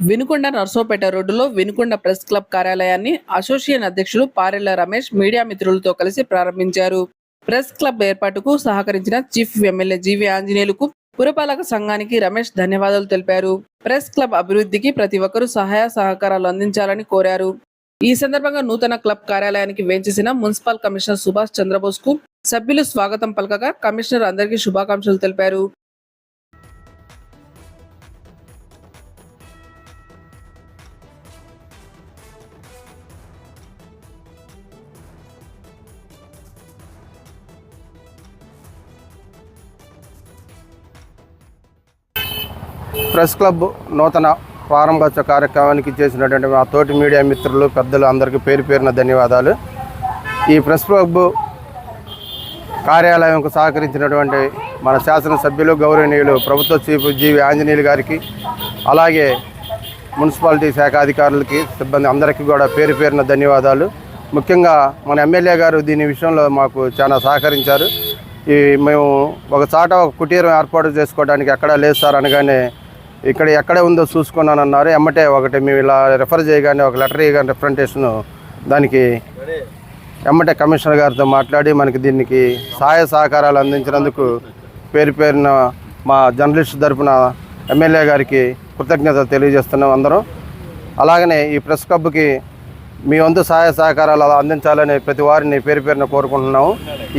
వినుకొండ నర్సోపేట రోడ్డులో Vinukonda press club కార్యాలయాన్ని association అధ్యక్షులు పారెళ్ళ రమేష్ మీడియా మిత్రులతో కలిసి ప్రారంభించారు. ప్రెస్ క్లబ్ ఏర్పాటుకు సహకరించిన చీఫ్ ఎమ్మెల్యే జీవి ఆంజనేయులకు పురపాలక సంఘానికి రమేష్ ధన్యవాదాలు తెలిపారు. ప్రెస్ క్లబ్ అభివృద్ధికి ప్రతి ఒక్కరూ సహాయ సహకారాలు అందించాలని కోరారు. ఈ సందర్భంగా నూతన క్లబ్ కార్యాలయానికి వేంచేసిన మున్సిపల్ కమిషనర్ సుభాష్ చంద్రబోస్కు సభ్యులు స్వాగతం పలకగా కమిషనర్ అందరికీ శుభాకాంక్షలు తెలిపారు. ప్రెస్ క్లబ్ నూతన ప్రారంభోత్సవ కార్యక్రమానికి చేసినటువంటి మా తోటి మీడియా మిత్రులు పెద్దలు అందరికీ పేరు పేరున ధన్యవాదాలు. ఈ ప్రెస్ క్లబ్ కార్యాలయంకు సహకరించినటువంటి మన శాసనసభ్యులు గౌరవనీయులు ప్రభుత్వ చీఫ్ జీవి ఆంజనేయులు గారికి అలాగే మున్సిపాలిటీ శాఖ అధికారులకి సిబ్బంది అందరికీ కూడా పేరు పేరున ధన్యవాదాలు. ముఖ్యంగా మన ఎమ్మెల్యే గారు దీని విషయంలో మాకు చాలా సహకరించారు. ఈ మేము ఒక చాట ఒక కుటీరం ఏర్పాటు చేసుకోవడానికి ఎక్కడా లేదు సార్ అనగానే ఇక్కడ ఎక్కడే ఉందో చూసుకున్నాను అన్నారు ఎమ్మటే ఒకటి మేము ఇలా రెఫర్ చేయగానే ఒక లెటర్ ఇవ్వగానే రిప్రజెంటేషన్ దానికి ఎమ్మటే కమిషనర్ గారితో మాట్లాడి మనకి దీనికి సహాయ సహకారాలు అందించినందుకు పేరు పేరున మా జర్నలిస్ట్ తరఫున ఎమ్మెల్యే గారికి కృతజ్ఞతలు తెలియజేస్తున్నాం అందరం. అలాగనే ఈ ప్రెస్ క్లబ్కి మీ వంతు సహాయ సహకారాలు అలా అందించాలని ప్రతి వారిని పేరు పేరున కోరుకుంటున్నాము.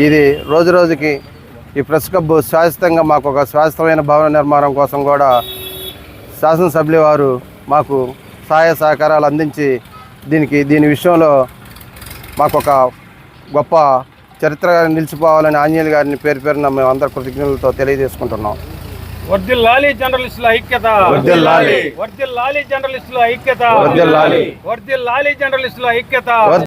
ఇది రోజు రోజుకి ఈ ప్రెస్ క్లబ్ శాశ్వతంగా మాకు ఒక శాశ్వతమైన భవన నిర్మాణం కోసం కూడా శాసనసభ్యులు వారు మాకు సహాయ సహకారాలు అందించి దీనికి దీని విషయంలో మాకు ఒక గొప్ప చరిత్ర నిలిచిపోవాలని ఆంజనేయులు గారిని పేరు పేరున మేము అందరు కృతజ్ఞతలతో తెలియజేసుకుంటున్నాం వర్దిల్లాలి జర్నలిస్టుల ఐక్యత వర్ధిల్లాలి. వర్దిల్లాలి జర్నలిస్టుల ఐక్యత. వర్దిల్లాలి జర్నలిస్టుల ఐక్యత